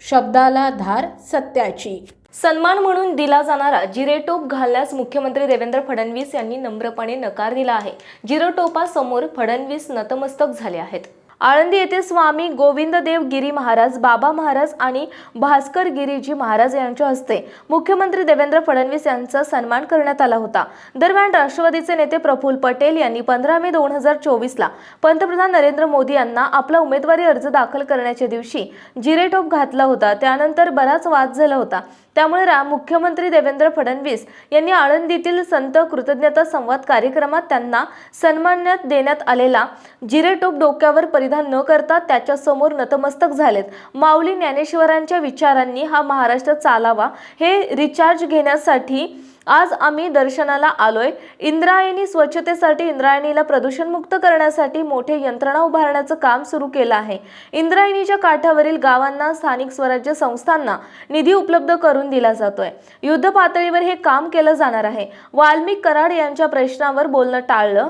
शब्दाला धार सत्याची. सन्मान म्हणून दिला जाणारा जिरेटोप घालण्यास मुख्यमंत्री देवेंद्र फडणवीस यांनी नम्रपणे नकार दिला आहे. जिरेटोपासमोर फडणवीस नतमस्तक झाले आहेत. आळंदी येथे स्वामी गोविंददेव गिरी महाराज बाबा महाराज आणि भास्कर गिरीजी महाराज यांच्या हस्ते मुख्यमंत्री देवेंद्र फडणवीस यांचा सन्मान करण्यात आला होता. दरम्यान राष्ट्रवादीचे नेते प्रफुल्ल पटेल यांनी पंधरा मे दोन हजार चोवीसला पंतप्रधान नरेंद्र मोदी यांना आपला उमेदवारी अर्ज दाखल करण्याच्या दिवशी जिरेटोप घातला होता. त्यानंतर बराच वाद झाला होता. त्यामुळे मुख्यमंत्री देवेंद्र फडणवीस यांनी आळंदीतील संत कृतज्ञता संवाद कार्यक्रमात त्यांना सन्मानात देण्यात आलेला जिरेटोप डोक्यावर परि परिधान न करता त्याच्यासमोर नतमस्तक झालेत. माऊली ज्ञानेश्वरांच्या विचारांनी हा महाराष्ट्र चालावा हे रिचार्ज घेण्यासाठी आज आम्ही दर्शनाला आलोय. इंद्रायणी स्वच्छतेसाठी इंद्रायणीला प्रदूषणमुक्त करण्यासाठी मोठे यंत्रणा उभारण्याचं काम सुरू केलं आहे. इंद्रायणीच्या काठावरील गावांना स्थानिक स्वराज्य संस्थांना निधी उपलब्ध करून दिला जातोय. युद्ध पातळीवर हे काम केलं जाणार आहे. वाल्मिक कराड यांच्या प्रश्नावर बोलणं टाळलं.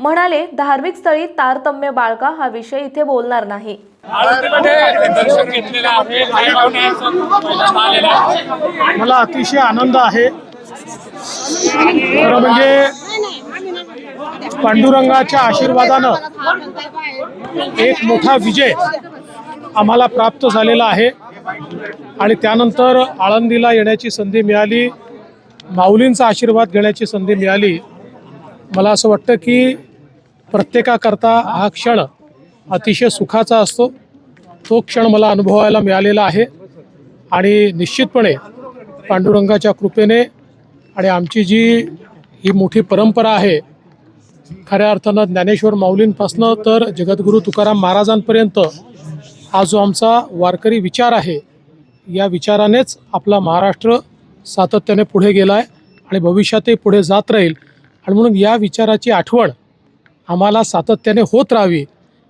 म्हणाले धार्मिक स्थळी तारतम्य बाळगा हा विषय इथे बोलणार नाही. मला अतिशय आनंद आहे. खरं म्हणजे पांडुरंगाच्या आशीर्वादानं एक मोठा विजय आम्हाला प्राप्त झालेला आहे. आणि त्यानंतर आळंदीला येण्याची संधी मिळाली. माऊलींचा आशीर्वाद घेण्याची संधी मिळाली. मला असं वाटतं की प्रत्येकाकरता हा क्षण अतिशय सुखाचा असतो. तो क्षण मला अनुभवायला मिळालेला आहे. आणि निश्चितपणे पांडुरंगाच्या कृपेने आणि आमची जी ही मोठी परंपरा आहे खऱ्या अर्थानं ज्ञानेश्वर माऊलींपासनं तर जगद्गुरू तुकाराम महाराजांपर्यंत हा जो आमचा वारकरी विचार आहे या विचारानेच आपला महाराष्ट्र सातत्याने पुढे गेला आहे आणि भविष्यातही पुढे जात राहील. आणि म्हणून या विचाराची आठवण आम्हाला सातत्याने होत राहावी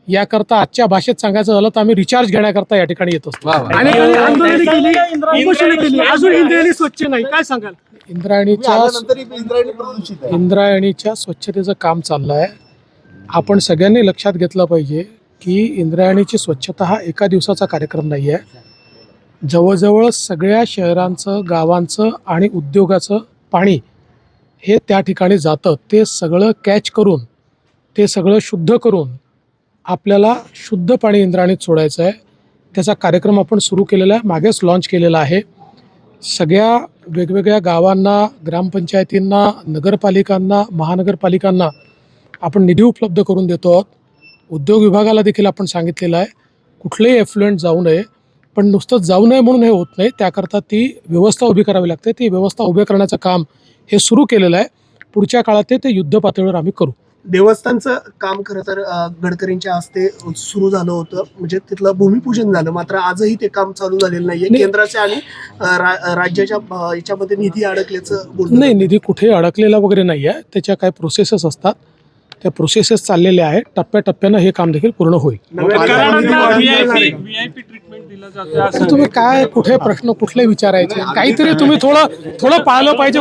याकरता आजच्या भाषेत सांगायचं झालं तर आम्ही रिचार्ज घेण्याकरता या ठिकाणी येत असतो. अनेकांनी आंदोलने केली उपोषणे केली. अजून इंद्रियाने स्वच्छ नाही. काय सांगाल? इंद्रायणीच्या आल्यानंतर इंद्रायणी प्रदूषित आहे. इंद्रायणीच्या स्वच्छतेचं काम चाललं आहे आपण सगळ्यांनी लक्षात घेतलं पाहिजे की इंद्रायणीची स्वच्छता हा एका दिवसाचा कार्यक्रम नाही आहे जवळजवळ सगळ्या शहरांचं गावांचं आणि उद्योगाचं पाणी हे त्या ठिकाणी जातं. ते सगळं कॅच करून ते सगळं शुद्ध करून आपल्याला शुद्ध पाणी इंद्रायणीत सोडायचं आहे. त्याचा कार्यक्रम आपण सुरू केलेला आहे मागेच लॉन्च केलेला आहे. सगळ्या वेगवेगळ्या गावांना ग्रामपंचायतींना नगरपालिकांना महानगरपालिकांना आपण निधी उपलब्ध करून देतो आहोत. उद्योग विभागाला देखील आपण सांगितलेलं आहे कुठलेही एफ्लुएंट जाऊ नये. पण नुसतं जाऊ नये म्हणून हे होत नाही. त्याकरता ती व्यवस्था उभी करावी लागते. ती व्यवस्था उभी करण्याचं काम हे सुरू केलेलं आहे. पुढच्या काळात ते युद्ध पातळीवर आम्ही करू. देवस्थानचं काम खरं तर गडकरींच्या हस्ते सुरू झालं होतं. म्हणजे तिथलं भूमिपूजन झालं. मात्र आजही ते काम चालू झालेलं नाहीये. नाही. केंद्राचे आणि रा- राज्याच्या याच्यामध्ये निधी अडकल्याचं बोलतो नाही निधी कुठे अडकलेला वगैरे नाही आहे त्याच्या काही प्रोसेसेस असतात. त्या प्रोसेसेस चाललेल्या आहेत. टप्प्याटप्प्यानं हे काम देखील पूर्ण होईल. व्हीआयपी व्हीआयपी ट्रीटमेंट दिलं जातं. तर असं तुम्ही काय कुठे प्रश्न कुठले विचारायचे? काहीतरी तुम्ही थोडं थोडं पाहिलं पाहिजे